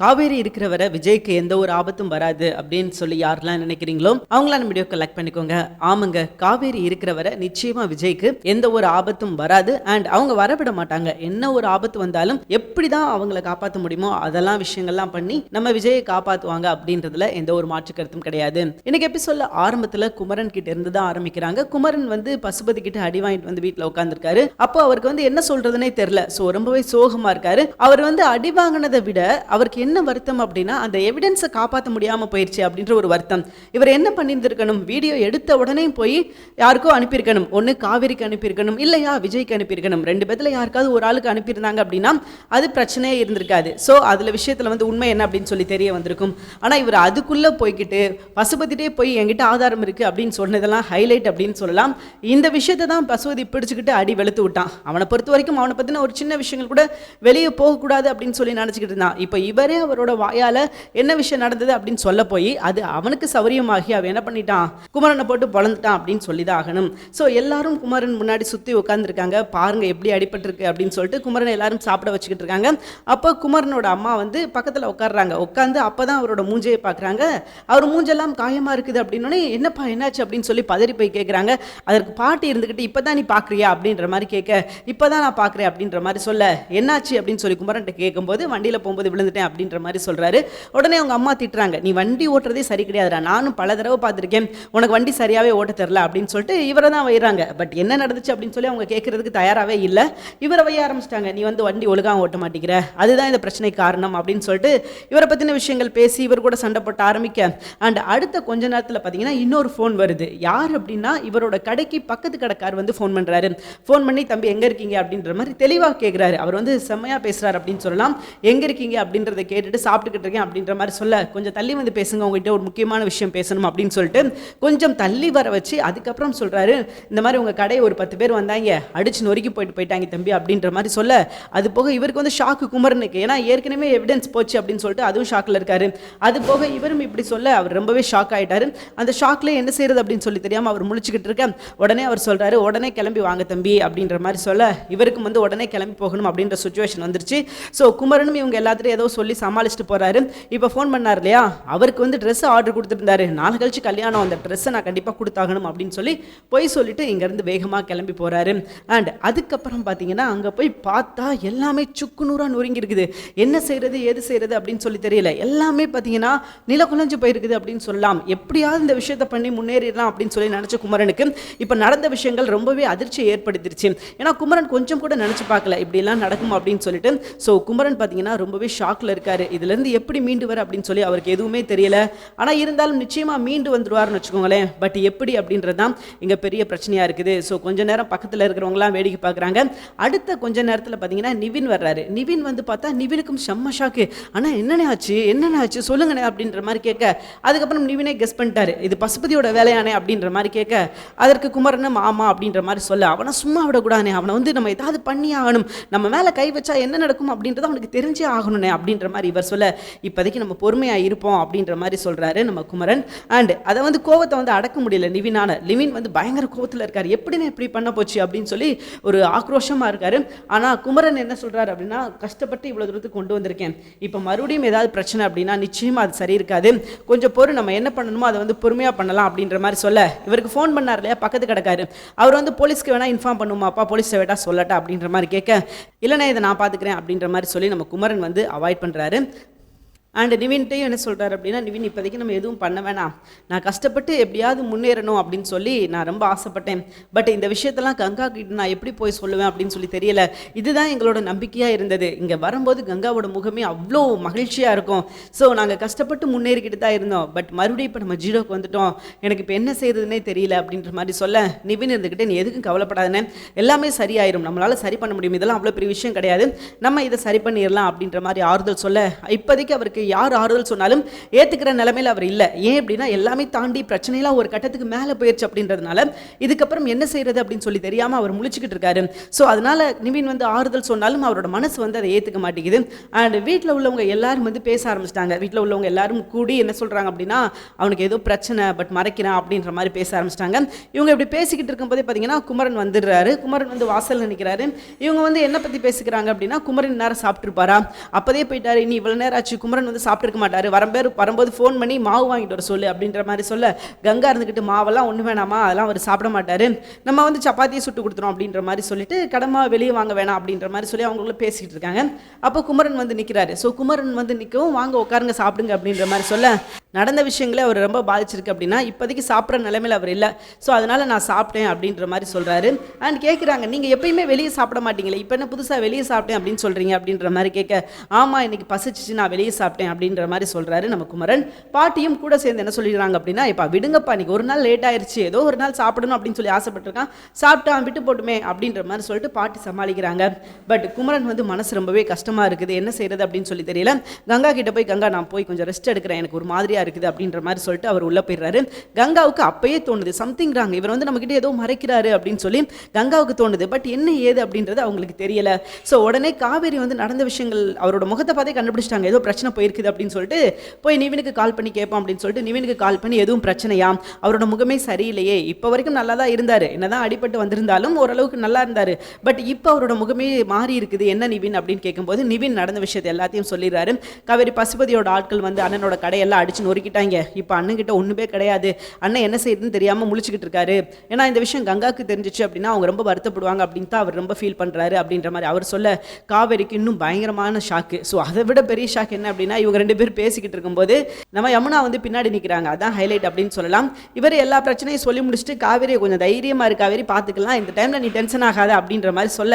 காவேரி இருக்கிறவரை விஜய்க்கு எந்த ஒரு ஆபத்தும் வராது அப்படின்னு சொல்லி யாரெல்லாம் நினைக்கிறீங்களோ அவங்களா நம்ம வீடியோ கலெக்ட் பண்ணிக்கோங்க. ஆமாங்க காவேரி இருக்கிறவரை நிச்சயமா விஜய்க்கு எந்த ஒரு ஆபத்தும் வராது. அண்ட் அவங்க வரவிட மாட்டாங்க. என்ன ஒரு ஆபத்து வந்தாலும் எப்படிதான் அவங்கள காப்பாற்ற முடியுமோ அதெல்லாம் விஷயங்கள்லாம் பண்ணி நம்ம விஜயை காப்பாற்றுவாங்க அப்படின்றதுல எந்த ஒரு மாற்று கருத்தும் கிடையாது. இன்னைக்கு எபிசோட்ல ஆரம்பத்துல குமரன் கிட்ட இருந்து தான் ஆரம்பிக்கிறாங்க. குமரன் வந்து பசுபதி கிட்ட அடி வாங்கிட்டு வந்து வீட்டில் உட்காந்துருக்காரு அப்போ அவருக்கு வந்து என்ன சொல்றதுன்னே தெரியல. ஸோ ரொம்பவே சோகமா இருக்காரு. அவர் வந்து அடி வாங்கினதை விட அவருக்கு என்ன வருத்தம் அப்படின்னா அந்த எவிடன்ஸை காப்பாற்ற முடியாம போயிடுச்சு அப்படின்ற ஒரு வருத்தம். இவர் என்ன பண்ணியிருந்திருக்கணும்? வீடியோ எடுத்த உடனே போய் யாருக்கோ அனுப்பியிருக்கணும். ஒன்று காவேரிக்கு அனுப்பியிருக்கணும் இல்லையா? விஜய்க்கு அனுப்பியிருக்கணும். ரெண்டு பேத்துல யாருக்காவது ஒரு ஆளுக்கு அனுப்பியிருந்தாங்க அப்படின்னா அது பிரச்சனையே இருந்திருக்காது. ஸோ அதில் விஷயத்தில் வந்து உண்மை என்ன அப்படின்னு சொல்லி தெரிய வந்திருக்கும். ஆனால் இவர் அதுக்குள்ளே போய்கிட்டு பசுபதிட்டே போய் என்கிட்ட ஆதாரம் இருக்குது அப்படின்னு சொன்னதெல்லாம் ஹைலைட் அப்படின்னு சொல்லலாம். இந்த விஷயத்தை தான் பசுபதி பிடிச்சிக்கிட்டு அடி வெளுத்து விட்டான். அவனை பொறுத்த வரைக்கும் அவனை பற்றின ஒரு சின்ன விஷயங்கள் கூட வெளியே போகக்கூடாது அப்படின்னு சொல்லி நினச்சிக்கிட்டு இருந்தான். இப்போ இவரே அவரோட வாயால் என்ன விஷயம் நடந்தது அப்படின்னு சொல்ல போய் அது அவனுக்கு சௌரியமாகி அவன் என்ன பண்ணிட்டான்? குமரனை போட்டு பொழந்துட்டான் அப்படின்னு சொல்லி தான் ஆகணும். ஸோ எல்லாரும் குமரன் முன்னாடி சுற்றி உட்காந்துருக்காங்க பாருங்க எப்படி அடிபட்டிருக்கு அப்படின்னு சொல்லிட்டு குமரனை எல்லாரும் சாப்பிட வச்சுக்கிட்டு இருக்காங்க. அப்போ குமரனோட அம்மா வந்து பக்கத்தில் உட்காடுறாங்க உட்காந்து அப்போ தான் அவரோட மூஞ்சையை பார்க்குறாங்க. அவர் மூஞ்செல்லாம் காயமாக இருக்குது அப்படின்னோடனே என்னப்பா என்னாச்சு? அப்படின்னு சொல்லி பதறி போய் கேட்குறாங்க அதற்கு பாட்டி இருந்துக்கிட்டு இப்போ தான் நீ பார்க்குறியா அப்படின்ற மாதிரி கேட்க இப்போ தான் நான் பார்க்குறேன் அப்படின்ற மாதிரி சொல்ல என்னாச்சு? அப்படின்னு சொல்லி குமரன்ட்ட கேட்கும்போது வண்டியில் போகும்போது விழுந்துட்டேன் அப்படின்ற மாதிரி சொல்கிறாரு உடனே அவங்க அம்மா திட்டுறாங்க நீ வண்டி ஓட்டுறதே சரி கிடையாதுடா நானும் பல தடவை பார்த்துருக்கேன். உனக்கு வண்டி சரியாகவே ஓட்ட தெரில அப்படின்னு சொல்லிட்டு இவரை தான் வைறாங்க. பட் என்ன நடந்துச்சு அப்படின்னு சொல்லி அவங்க கேட்கறதுக்கு தயாராகவே இல்லை. இவரை வைய ஆரம்பிச்சிட்டாங்க நீ வந்து வண்டி ஒழுங்காக ஓட்ட மாட்டேங்கிற அதுதான் இந்த பிரச்சனை காரணம் அப்படின்னு சொல்லிட்டு இவரை பற்றின விஷயங்கள் பேசி இவர் கூட சண்டை போட்டு ஆரம்பிக்க. அண்ட் அடுத்த கொஞ்ச நேரத்தில் பார்த்தீங்கன்னா இன்னொரு ஃபோன் வருது. யார் அப்படின்னா இவரோட கடைக்கு பக்கத்து கடைக்கார் வந்து ஃபோன் பண்ணுறாரு ஃபோன் பண்ணி தம்பி எங்கே இருக்கீங்க? அப்படின்ற மாதிரி தெளிவாக கேட்குறாரு அவர் வந்து செம்மையாக பேசுகிறார் அப்படின்னு சொல்லலாம். எங்கே இருக்கீங்க? அப்படின்றத கேட்டுட்டு சாப்பிட்டுக்கிட்டு இருக்கேன் அப்படின்ற மாதிரி சொல்ல கொஞ்சம் தள்ளி வந்து பேசுங்க உங்ககிட்ட ஒரு முக்கியமான விஷயம் பேசணும் அப்படின்னு சொல்லிட்டு கொஞ்சம் தள்ளி வர வச்சு அதுக்கப்புறம் சொல்கிறாரு இந்த மாதிரி உங்கள் கடை ஒரு பத்து பேர் வந்தாங்க அடிச்சு நொறுக்கி போயிட்டு போயிட்டாங்க தம்பி அப்படின்ற மாதிரி சொல்ல அது போக இவருக்கு வந்து ஷாக்கு குமரனுக்கு ஏன்னா ஏற்கனவே எவிடன்ஸ் போச்சு அப்படின்னு சொல்லிட்டு அதுவும் ஷாக்கில் இருக்காரு. அது போக இவரும் இப்படி சொல்ல அவர் ரொம்பவே ஷாக் ஆகிட்டார் அந்த ஷாக்லேயே என்ன செய்யறது அப்படின்னு சொல்லி தெரியாமல் அவர் முழிச்சுக்கிட்டு இருக்க உடனே அவர் சொல்கிறாரு உடனே கிளம்பி வாங்க தம்பி அப்படின்ற மாதிரி சொல்ல இவருக்கும் வந்து உடனே கிளம்பி போகணும் அப்படின்ற சுச்சுவேஷன் வந்துருச்சு. ஸோ குமரனும் இவங்க எல்லாத்தையும் ஏதோ சொல்லி சமாளிச்சுட்டு போகிறாரு இப்போ ஃபோன் பண்ணார் இல்லையா? அவருக்கு வந்து ட்ரெஸ் ஆர்டர் கொடுத்துருந்தாரு நாலு கழிச்சு கல்யாணம் அந்த ட்ரெஸ்ஸை நான் கண்டிப்பாக கொடுத்தாகணும் அப்படின்னு சொல்லி போய் சொல்லிட்டு இங்கேருந்து வேகமாக கிளம்பி போகிறாரு அண்ட் அதுக்கப்புறம் பார்த்தீங்கன்னா அங்கே போய் பார்த்தா எல்லாமே சுக்கு நூறாக நொறுங்கி இருக்குது என்ன செய்கிறது ஏது செய்கிறது அப்படின்னு சொல்லி தெரியல. எல்லாமே பார்த்தீங்கன்னா நில குலைஞ்சு போயிருக்குது அப்படின்னு சொல்லலாம். எப்படியாவது இந்த விஷயத்தை பண்ணி முன்னேறிடலாம் அப்படின்னு சொல்லி நினச்ச குமரனுக்கு இப்போ நடந்த விஷயங்கள் ரொம்பவே அதிர்ச்சியை ஏற்படுத்திருச்சு. ஏன்னா குமரன் கொஞ்சம் கூட நினச்சி பார்க்கல. இப்படிலாம் நடக்கும் அப்படின்னு சொல்லிட்டு. ஸோ குமரன் பார்த்தீங்கன்னா ரொம்பவே ஷாக்கில் இருக்காரு. இதுலேருந்து எப்படி மீண்டு வர அப்படின்னு சொல்லி அவருக்கு எதுவுமே தெரியல. ஆனால் இருந்தாலும் நிச்சயமாக மீண்டு வந்துடுவார்னு வச்சுக்கோங்களேன். பட் எப்படி அப்படின்றது தான் இங்கே பெரிய பிரச்சனையாக இருக்குது. ஸோ கொஞ்ச நேரம் பக்கத்தில் இருக்கிறவங்களாம் வேடிக்கை பார்க்குறாங்க. அடுத்த கொஞ்ச நேரத்தில் பார்த்தீங்கன்னா நிவின் வர்றாரு. நிவின் வந்து பார்த்தா நிவினுக்கும் செம்ம ஷாக்கு ஆனால் என்னென்ன ஆச்சு? என்னென்ன ஆச்சு? சொல்லுங்கண்ணே அப்படின்ற மாதிரி கேட்க அதுக்கப்புறம் நிவினே கெஸ் பண்ணிட்டாரு. இது பசுபதியோட வேலையானே அப்படின்ற மாதிரி கேட்க அதற்கு குமரனும் ஆமா அப்படின்ற மாதிரி சொல்ல அவனை சும்மா விடக்கூடாதுனே அவனை வந்து நம்ம ஏதாவது பண்ணி ஆகணும். நம்ம மேலே கை வச்சா என்ன நடக்கும் அப்படின்றது அவனுக்கு தெரிஞ்சே ஆகணும்னே அப்படின்ற மாதிரி இவர் சொல்ல இப்போதைக்கு நம்ம பொறுமையாக இருப்போம் அப்படின்ற மாதிரி சொல்கிறாரு நம்ம குமரன். அண்ட் அதை வந்து கோவத்தை வந்து அடக்க முடியல நிவினான லிவின் வந்து பயங்கர கோவத்தில் இருக்கார். எப்படின்னு இப்படி பண்ண போச்சு அப்படின்னு சொல்லி ஒரு ஆக்ரோஷமாக இருக்கார். ஆனால் குமரன் என்ன சொல்கிறார் அப்படின்னா கஷ்டப்பட்டு இவ்வளோ தூரத்துக்கு கொண்டு வந்திருக்கேன். இப்போ மறுபடியும் ஏதாவது பிரச்சனை அப்படின்னா நிச்சயமாக அது சரி இருக்காது. கொஞ்சம் பொறு நம்ம என்ன பண்ணணுமோ அதை வந்து பொறுமையாக பண்ணலாம் அப்படின்ற மாதிரி சொல்ல. இவருக்கு ஃபோன் பண்ணார் இல்லையா? பக்கத்து கிடக்காரு. அவர் வந்து போலீஸ்க்கு வேணால் இன்ஃபார்ம் பண்ணுமாப்பா போலீஸ் வேட்டா சொல்லட்டா அப்படின்ற மாதிரி கேட்க இல்லைண்ணே இதை நான் பார்த்துக்கிறேன் அப்படின்ற மாதிரி சொல்லி நம்ம குமரன் வந்து அவாய்ட் பண்ணுறாரு beraber அண்ட் நிவின்ட்டையும் என்ன சொல்கிறார் அப்படின்னா நிவின் இப்போதைக்கு நம்ம எதுவும் பண்ண வேணாம். நான் கஷ்டப்பட்டு எப்படியாவது முன்னேறணும் அப்படின்னு சொல்லி நான் ரொம்ப ஆசைப்பட்டேன். பட் இந்த விஷயத்தெல்லாம் கங்கா கிட்ட நான் எப்படி போய் சொல்லுவேன் அப்படின்னு சொல்லி தெரியல. இதுதான் எங்களோட நம்பிக்கையாக இருந்தது. இங்கே வரும்போது கங்காவோட முகமே அவ்வளோ மகிழ்ச்சியாக இருக்கும். ஸோ நாங்கள் கஷ்டப்பட்டு முன்னேறிக்கிட்டு தான் இருந்தோம். பட் மறுபடியும் இப்போ நம்ம ஜீரோக்கு வந்துட்டோம். எனக்கு இப்போ என்ன செய்யறதுன்னே தெரியல அப்படின்ற மாதிரி சொல்ல நிவின் இருந்துக்கிட்டே நீ எதுக்கும் கவலைப்படாதுன்னு எல்லாமே சரியாயிரும். நம்மளால் சரி பண்ண முடியும். இதெல்லாம் அவ்வளோ பெரிய விஷயம் கிடையாது. நம்ம இதை சரி பண்ணிடலாம் அப்படின்ற மாதிரி ஆறுதல் சொல்ல இப்போதைக்கு அவருக்கு யார் ஆறுதல் சொன்னாலும் ஏற்றுக்கிற நிலமையில் அவர் இல்லை. ஏன் அப்படின்னா எல்லாமே தாண்டி பிரச்சனையெல்லாம் ஒரு கட்டத்துக்கு மேலே போயிடுச்சு அப்படின்றதுனால இதுக்கப்புறம் என்ன செய்யறது அப்படின்னு சொல்லி தெரியாமல் அவர் முழிச்சுக்கிட்டு இருக்காரு. ஸோ அதனால நிவின் வந்து ஆறுதல் சொன்னாலும் அவரோட மனசு வந்து அதை ஏற்றுக்க மாட்டேங்குது. அண்ட் வீட்டில் உள்ளவங்க எல்லாரும் வந்து பேச ஆரம்பிச்சிட்டாங்க. வீட்டில் உள்ளவங்க எல்லாரும் கூடி என்ன சொல்கிறாங்க அப்படின்னா அவனுக்கு ஏதோ பிரச்சனை பட் மறைக்கிறான் அப்படின்ற மாதிரி பேச ஆரம்பிச்சிட்டாங்க. இவங்க இப்படி பேசிக்கிட்டு இருக்கும்போதே பார்த்தீங்கன்னா குமரன் வந்துடுறாரு. குமரன் வந்து வாசலில் நிற்கிறாரு இவங்க வந்து என்ன பற்றி பேசிக்கிறாங்க அப்படின்னா குமரன் நேரம் சாப்பிட்டுருப்பாரா? அப்போதே போயிட்டாரு. இனி இவ்வளோ நேரம் ஆச்சு குமரன் குமரன் வந்து சாப்பிட்டுருக்க மாட்டாரு. வரம்பேர் வரும்போது ஃபோன் பண்ணி மாவு வாங்கிட்டு வர சொல்லு அப்படின்ற மாதிரி சொல்ல கங்கா இருந்துக்கிட்டு மாவெல்லாம் ஒன்றும் வேணாமா? அதெல்லாம் அவர் சாப்பிட மாட்டாரு. நம்ம வந்து சப்பாத்தியை சுட்டு கொடுத்துரும் அப்படின்ற மாதிரி சொல்லிட்டு கடமா வெளியே வாங்க வேணாம் அப்படின்ற மாதிரி சொல்லி அவங்களுக்குள்ள பேசிக்கிட்டு இருக்காங்க. அப்போ குமரன் வந்து நிற்கிறாரு ஸோ குமரன் வந்து நிற்கவும் வாங்க உட்காருங்க சாப்பிடுங்க அப்படின்ற மாதிரி சொல்ல நடந்த விஷயங்களே அவர் ரொம்ப பாதிச்சிருக்கு அப்படின்னா இப்போதைக்கு சாப்பிட்ற நிலைமையில் அவர் இல்லை. ஸோ அதனால் நான் சாப்பிட்டேன் அப்படின்ற மாதிரி சொல்கிறாரு அண்ட் கேட்குறாங்க நீங்கள் எப்பயுமே வெளியே சாப்பிட மாட்டீங்களே? இப்போ என்ன புதுசாக வெளியே சாப்பிட்டேன் அப்படின்னு சொல்கிறீங்க அப்படின்ற மாதிரி கேட்க ஆமாம் இன்றைக்கி பசிச்சிச்சு நான் வெளியே சாப்பிட்டேன். அப்படின்ற மாதிரி சொல்கிறாரு நம்ம குமரன். பாட்டியும் கூட சேர்ந்து என்ன சொல்லிடுறாங்க அப்படின்னா இப்போ விடுங்கப்பா இன்னைக்கு ஒரு நாள் லேட் ஆயிருச்சு. ஏதோ ஒரு நாள் சாப்பிடணும் அப்படின்னு சொல்லி ஆசைப்பட்டிருக்கான். சாப்பிட்டான் விட்டு போட்டுமே அப்படின்ற மாதிரி சொல்லிட்டு பாட்டி சமாளிக்கிறாங்க. பட் குமரன் வந்து மனசு ரொம்பவே கஷ்டமாக இருக்குது. என்ன செய்யறது அப்படின்னு சொல்லி தெரியல. கங்கா கிட்ட போய் கங்கா நான் போய் கொஞ்சம் ரெஸ்ட் எடுக்கிறேன். எனக்கு ஒரு மாதிரியா இருக்குது அப்படின்ற மாதிரி சொல்லிட்டு அவர் உள்ளே போயிடுறாரு. கங்காவுக்கு அப்பயே தோணுது சம்திங் ராங் இவர் வந்து நம்மக்கிட்ட ஏதோ மறைக்கிறாரு அப்படின்னு சொல்லி கங்காவுக்கு தோணுது. பட் என்ன ஏது அப்படின்றது அவங்களுக்கு தெரியல. ஸோ உடனே காவேரி வந்து நடந்த விஷயங்கள் அவரோட முகத்தை பார்த்தே கண்டுபிடிச்சிட்டாங்க. ஏதோ பிரச்சனை போய் போயிருக்குது அப்படின்னு சொல்லிட்டு போய் நிவினுக்கு கால் பண்ணி கேட்போம் அப்படின்னு சொல்லிட்டு நிவினுக்கு கால் பண்ணி எதுவும் பிரச்சனையா? அவரோட முகமே சரியில்லையே. இப்போ வரைக்கும் நல்லா தான் இருந்தார். என்னதான் அடிபட்டு வந்திருந்தாலும் ஓரளவுக்கு நல்லா இருந்தார். பட் இப்போ அவரோட முகமே மாறி இருக்குது. என்ன நிவின்? அப்படின்னு கேட்கும்போது நிவின் நடந்த விஷயத்தை எல்லாத்தையும் சொல்லிடுறாரு. காவேரி பசுபதியோட ஆட்கள் வந்து அண்ணனோட கடையெல்லாம் அடிச்சு நொறுக்கிட்டாங்க. இப்போ அண்ணன்கிட்ட ஒன்றுமே கிடையாது. அண்ணன் என்ன செய்யுதுன்னு தெரியாமல் முழிச்சுக்கிட்டு இருக்காரு. ஏன்னா இந்த விஷயம் கங்காக்கு தெரிஞ்சிச்சு அப்படின்னா அவங்க ரொம்ப வருத்தப்படுவாங்க அப்படின்னு தான் அவர் ரொம்ப ஃபீல் பண்ணுறாரு அப்படின்ற மாதிரி அவர் சொல்ல காவேரிக்கு இன்னும் பயங்கரமான ஷாக்கு ஸோ அதை விட பெரிய ஷாக் என்ன அப்படின்னா இவங்க ரெண்டு பேரும் பேசிக்கிட்டு இருக்கும்போது நம்ம யமுனா வந்து பின்னாடி நிற்கிறாங்க அதான் ஹைலைட் அப்படின்னு சொல்லலாம். இவர் எல்லா பிரச்சனையும் சொல்லி முடிச்சுட்டு காவேரியை கொஞ்சம் தைரியமாக இரு காவேரி பார்த்துக்கலாம் இந்த டைமில் நீ டென்ஷன் ஆகாத அப்படின்ற மாதிரி சொல்ல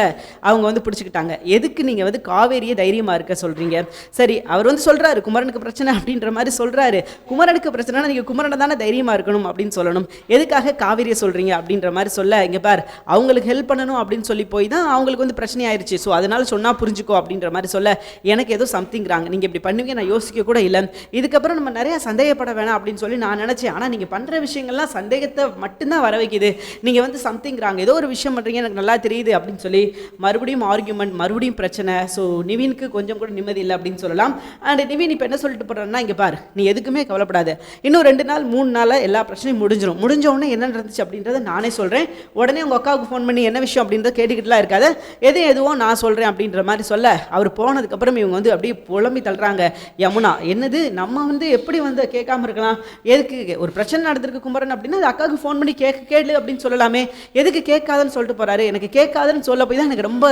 அவங்க வந்து பிடிச்சிக்கிட்டாங்க. எதுக்கு நீங்கள் வந்து காவேரியை தைரியமாக இருக்க சொல்கிறீங்க சரி அவர் வந்து சொல்கிறாரு குமரனுக்கு பிரச்சனை அப்படின்ற மாதிரி சொல்கிறாரு குமரனுக்கு பிரச்சனைனா நீங்கள் குமரனை தானே தைரியமாக இருக்கணும் அப்படின்னு சொல்லணும். எதுக்காக காவேரியை சொல்கிறீங்க அப்படின்ற மாதிரி சொல்ல இங்கே பார் அவங்களுக்கு ஹெல்ப் பண்ணணும் அப்படின்னு சொல்லி போய் தான் அவங்களுக்கு வந்து பிரச்சனை ஆயிருச்சு. ஸோ அதனால சொன்னால் புரிஞ்சுக்கோ அப்படின்ற மாதிரி சொல்ல எனக்கு ஏதோ சம்திங்கிறாங்க நீங்கள் இப்படி பண்ணுவீங்க நான் யோசிக்க கூட இல்லை. இதுக்கப்புறம் நம்ம நிறையா சந்தேகப்பட வேணாம் அப்படின்னு சொல்லி நான் நினச்சேன். ஆனால் நீங்கள் பண்ணுற விஷயங்கள்லாம் சந்தேகத்தை மட்டும்தான் வர வைக்குது. நீங்கள் வந்து சம்திங்கிறாங்க ஏதோ ஒரு விஷயம் பண்ணுறீங்க எனக்கு நல்லா தெரியுது அப்படின்னு சொல்லி மறுபடியும் ஆர்கியூமெண்ட் மறுபடியும் பிரச்சனை. ஸோ நிவினுக்கு கொஞ்சம் கூட நிம்மதி இல்லை அப்படின்னு சொல்லலாம். அண்ட் நிவின் இப்போ என்ன சொல்லிட்டு போடுறேன்னா இங்கே பார் நீ எதுக்குமே கவலைப்படாத. இன்னும் ரெண்டு நாள் மூணு நாளில் எல்லா பிரச்சனையும் முடிஞ்சிடும் முடிஞ்ச உடனே என்ன நடந்துச்சு அப்படின்றத நானே சொல்கிறேன் உடனே உங்கள் அக்காவுக்கு ஃபோன் பண்ணி என்ன விஷயம்? அப்படின்றத கேட்டுக்கிட்டுலாம் இருக்காது. எது எதுவோ நான் சொல்கிறேன் அப்படின்ற மாதிரி சொல்ல. அவர் போனதுக்கப்புறம் இவங்க வந்து அப்படியே புலம்பி தள்ளுறாங்க. யமுனா. என்னது? நம்ம வந்து எப்படி வந்து கேட்காம இருக்கலாம்? எதுக்கு? ஒரு பிரச்சனை நடந்திருக்கு குமரன் அப்படின்னா அது அக்காவுக்கு ஃபோன் பண்ணி கேட்க கேளு அப்படின்னு சொல்லலாமே. எதுக்கு கேட்காதுன்னு சொல்லிட்டு போறாரு? எனக்கு கேட்காதுன்னு சொல்ல போய் தான் எனக்கு ரொம்ப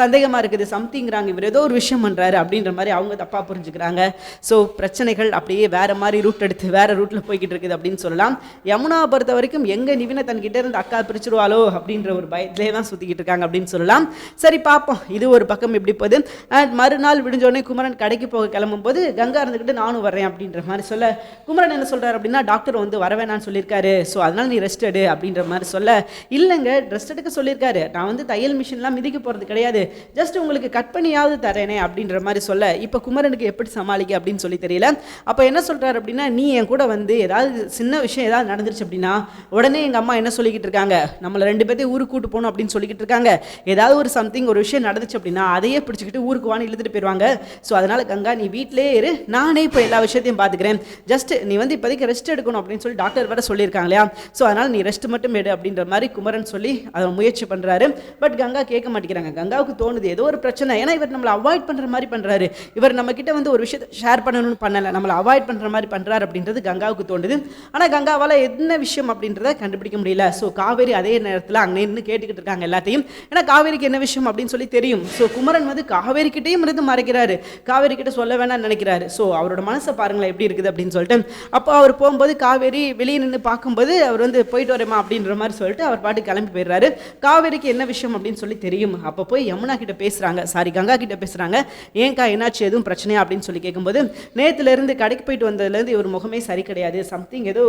சந்தேகமாக இருக்குது. சம்திங்கிறாங்க இவர் ஏதோ ஒரு விஷயம் பண்ணுறாரு அப்படின்ற மாதிரி அவங்க தப்பாக புரிஞ்சுக்கிறாங்க. ஸோ பிரச்சனைகள் அப்படியே வேற மாதிரி ரூட் எடுத்து வேற ரூட்டில் போய்கிட்டு இருக்குது அப்படின்னு சொல்லலாம். யமுனாவை பொறுத்த வரைக்கும் எங்கே நிவினை தன்கிட்ட இருந்து அக்கா பிரிச்சிருவாளோ அப்படின்ற ஒரு பயத்திலே தான் சுற்றிக்கிட்டு இருக்காங்க அப்படின்னு சொல்லலாம். சரி பார்ப்போம் இது ஒரு பக்கம் எப்படி போகுது. அண்ட் மறுநாள் விடுஞ்சோடனே குமரன் கடைக்கு போக கிளம்பும் போது கங்கா இருந்துக்கிட்டு நானும் வரேன் அப்படின்ற மாதிரி சொல்ல குமரன் என்ன சொல்கிறார் அப்படின்னா டாக்டர் வந்து வர வேணாம்னு சொல்லியிருக்காரு. ஸோ அதனால் நீ ரெஸ்ட் எடு அப்படின்ற மாதிரி சொல்ல. இல்லைங்க ரெஸ்ட் எடுக்க சொல்லியிருக்காரு. நான் வந்து தையல் மிஷின்லாம் மிதிக்க போகிறது கிடையாது. ஜஸ்ட் உங்களுக்கு கட் பண்ணியாவது தரேனே அப்படின்ற மாதிரி சொல்ல. இப்போ குமரனுக்கு எப்படி சமாளிக்க அப்படின்னு சொல்லி தெரியல. அப்போ என்ன சொல்கிறார் அப்படின்னா நீ என் கூட வந்து ஏதாவது சின்ன விஷயம் ஏதாவது நடந்துருச்சு அப்படின்னா உடனே எங்கள் அம்மா என்ன சொல்லிக்கிட்டு இருக்காங்க? நம்மளை ரெண்டு பேர்த்தையும் ஊருக்கு கூட்டு போகணும் அப்படின்னு சொல்லிக்கிட்டு இருக்காங்க. ஏதாவது ஒரு சம்திங் ஒரு விஷயம் நடந்துச்சு அப்படின்னா அதையே பிடிச்சிக்கிட்டு ஊருக்கு வான்னு இழுத்துட்டு போயிடுவாங்க ஸோ அதனால் கங்கா நீ வீட்டிலே இரு. நானே இப்போ எல்லா விஷயத்தையும் பார்த்துக்கிறேன் ஜஸ்ட் நீ வந்து இப்போதைக்கு ரெஸ்ட் எடுக்கணும் அப்படின்னு சொல்லி டாக்டர் வேற சொல்லியிருக்காங்க இல்லையா? ஸோ அதனால நீ ரெஸ்ட் மட்டும் எடு அப்படின்ற மாதிரி குமரன் சொல்லி அதை முயற்சி பண்ணுறாரு பட் கங்கா கேட்க மாட்டேங்கிறாங்க. கங்காவுக்கு தோணுது ஏதோ ஒரு பிரச்சனை. ஏன்னா இவர் நம்மளை அவாய்ட் பண்ணுற மாதிரி பண்ணுறாரு இவர் நம்ம கிட்ட வந்து ஒரு விஷயத்தை ஷேர் பண்ணணும்னு பண்ணலை. நம்மளை அவாய்ட் பண்ணுற மாதிரி பண்ணுறாரு அப்படின்றது கங்காவுக்கு தோணுது. ஆனால் கங்காவால் என்ன விஷயம் அப்படின்றத கண்டுபிடிக்க முடியல. ஸோ காவேரி அதே நேரத்தில் அங்கே நின்று கேட்டுக்கிட்டு இருக்காங்க எல்லாத்தையும். ஏன்னா காவேரிக்கு என்ன விஷயம் அப்படின்னு சொல்லி தெரியும். ஸோ குமரன் வந்து காவேரிக்கிட்டேயும் இருந்து மறைக்கிறாரு. காவேரி கிட்ட சொல்ல தான் நினைக்கிறாரு. ஸோ அவரோட மனசை பாருங்களேன் எப்படி இருக்குது அப்படின்னு சொல்லிட்டு. அப்போ அவர் போகும்போது காவேரி வெளியே நின்று பார்க்கும்போது அவர் வந்து போயிட்டு வரேமா அப்படின்ற மாதிரி சொல்லிட்டு அவர் பாட்டு கிளம்பி போயிடுறாரு. காவேரிக்கு என்ன விஷயம் அப்படின்னு சொல்லி தெரியும். அப்போ போய் யமுனா கிட்ட பேசுகிறாங்க சாரி கங்கா கிட்ட பேசுகிறாங்க ஏன்கா என்னாச்சு? எதுவும் பிரச்சனையா? அப்படின்னு சொல்லி கேட்கும்போது நேற்றுலேருந்து கடைக்கு போயிட்டு வந்ததுலேருந்து இவர் முகமே சரி கிடையாது. சம்திங் ஏதோ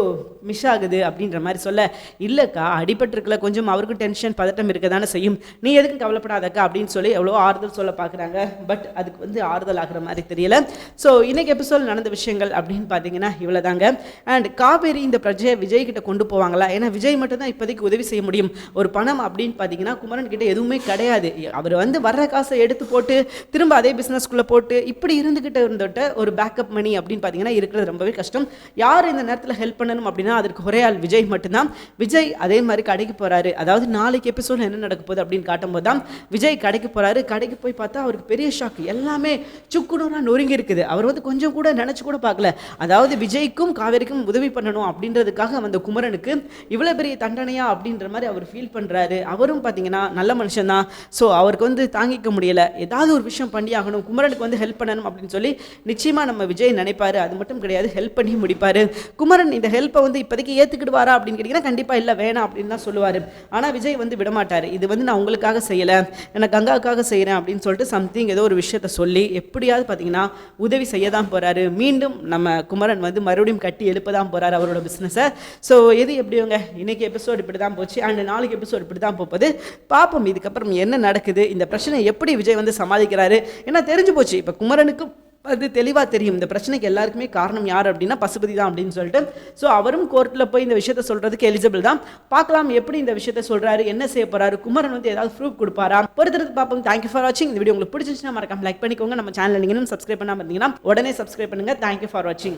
மிஸ் ஆகுது அப்படின்ற மாதிரி சொல்ல இல்லைக்கா அடிபட்டிருக்கல. கொஞ்சம் அவருக்கு டென்ஷன் பதட்டம் இருக்க தானே செய்யும். நீ எதுக்கும் கவலைப்படாதக்கா? அப்படின்னு சொல்லி எவ்வளோ ஆறுதல் சொல்ல பார்க்குறாங்க. பட் அதுக்கு வந்து ஆறுதல் ஆகிற மாதிரி தெரியல. ஸோ இன்றைக்கி எபிசோட் நடந்த விஷயங்கள் அப்படின்னு பார்த்தீங்கன்னா இவ்வளோ தாங்க அண்ட் காவேரி இந்த பிரஜையை விஜய் கிட்ட கொண்டு போவாங்களா? ஏன்னா விஜய் மட்டும் தான் இப்போதைக்கு உதவி செய்ய முடியும். ஒரு பணம் அப்படின்னு பார்த்தீங்கன்னா குமரன் கிட்ட எதுவுமே கிடையாது. அவர் வந்து வர்ற காசை எடுத்து போட்டு திரும்ப அதே பிஸ்னஸ்க்குள்ளே போட்டு இப்படி இருந்துக்கிட்டு இருந்துட்ட ஒரு பேக்கப் மணி அப்படின்னு பார்த்தீங்கன்னா இருக்கிறது ரொம்பவே கஷ்டம். யார் இந்த நேரத்தில் ஹெல்ப் பண்ணணும் அப்படின்னா அதற்கு ஒரே ஆள் விஜய் மட்டும்தான். விஜய் அதே மாதிரி கடைக்கு போகிறாரு அதாவது நாளைக்கு எபிசோட் என்ன நடக்க போகுது அப்படின்னு காட்டும்போது தான் விஜய் கடைக்கு போகிறாரு கடைக்கு போய் பார்த்தா அவருக்கு பெரிய ஷாக் எல்லாமே சுக்குனூராக நொறுங்கி இருக்குது. அவர் வந்து கொஞ்சம் கூட நினச்சி கூட பார்க்கல. அதாவது விஜய்க்கும் காவேரிக்கும் உதவி பண்ணணும் அப்படின்றதுக்காக வந்த குமரனுக்கு இவ்வளோ பெரிய தண்டனையா அப்படின்ற மாதிரி அவர் ஃபீல் பண்ணுறாரு அவரும் பார்த்தீங்கன்னா நல்ல மனுஷன் தான். ஸோ அவருக்கு வந்து தாங்கிக்க முடியல. ஏதாவது ஒரு விஷயம் பண்ணி ஆகணும். குமரனுக்கு வந்து ஹெல்ப் பண்ணணும் அப்படின்னு சொல்லி நிச்சயமாக நம்ம விஜய் நினைப்பாரு. அது மட்டும் கிடையாது ஹெல்ப் பண்ணி முடிப்பார். குமரன் இந்த ஹெல்ப்பை வந்து இப்போதைக்கு ஏற்றுக்கிடுவாரா அப்படின்னு கேட்டிங்கன்னா கண்டிப்பாக இல்லை வேணாம் அப்படின்னு தான் சொல்லுவார். ஆனால் விஜய் வந்து விடமாட்டார். இது வந்து நான் உங்களுக்காக செய்யலை. நான் கங்காவுக்காக செய்கிறேன் அப்படின்னு சொல்லிட்டு சம்திங் ஏதோ ஒரு விஷயத்த சொல்லி எப்படியாவது பார்த்தீங்கன்னா உதவி செய்ய தான் போகிறாரு மீண்டும் நம்ம குமரன் வந்து மறுபடியும் கட்டி எழுப்ப தான் போகிறாரு அவரோட பிஸ்னஸை ஸோ எது எப்படியோங்க? இன்னைக்கு எபிசோடு இப்படி தான் போச்சு. அண்ட் நாளைக்கு எபிசோடு இப்படி தான் போகுது பார்ப்போம் இதுக்கப்புறம் என்ன நடக்குது? இந்த பிரச்சனை எப்படி விஜய் வந்து சமாளிக்கிறாரு? ஏன்னா தெரிஞ்சு போச்சு. இப்போ குமரனுக்கு அது தெளிவாக தெரியும். இந்த பிரச்சனைக்கு எல்லாருக்குமே காரணம் யார் அப்படின்னா பசுபதி தான் அப்படின்னு சொல்லிட்டு. ஸோ அவரும் கோர்ட்டில் போய் இந்த விஷயத்த சொல்கிறதுக்கு எலிஜிபிள் தான். பார்க்கலாம் எப்படி இந்த விஷயத்த சொல்கிறாரு என்ன செய்ய போகிறாரு குமரன் வந்து ஏதாவது ப்ரூஃப் கொடுப்பாரா? பொறுத்தருக்கு பார்ப்போம். தேங்க்யூ ஃபார் வாட்சிங் இந்த வீடியோ உங்களுக்கு பிடிச்சிருச்சுன்னா மறக்காம லைக் பண்ணிக்கோங்க. நம்ம சேனல் நீங்கள் சப்ஸ்கிரைப் பண்ணாமல் இருந்தீங்கன்னா உடனே சப்ஸ்கிரைப் பண்ணுங்கள் தேங்க்யூ ஃபார் வாட்சிங்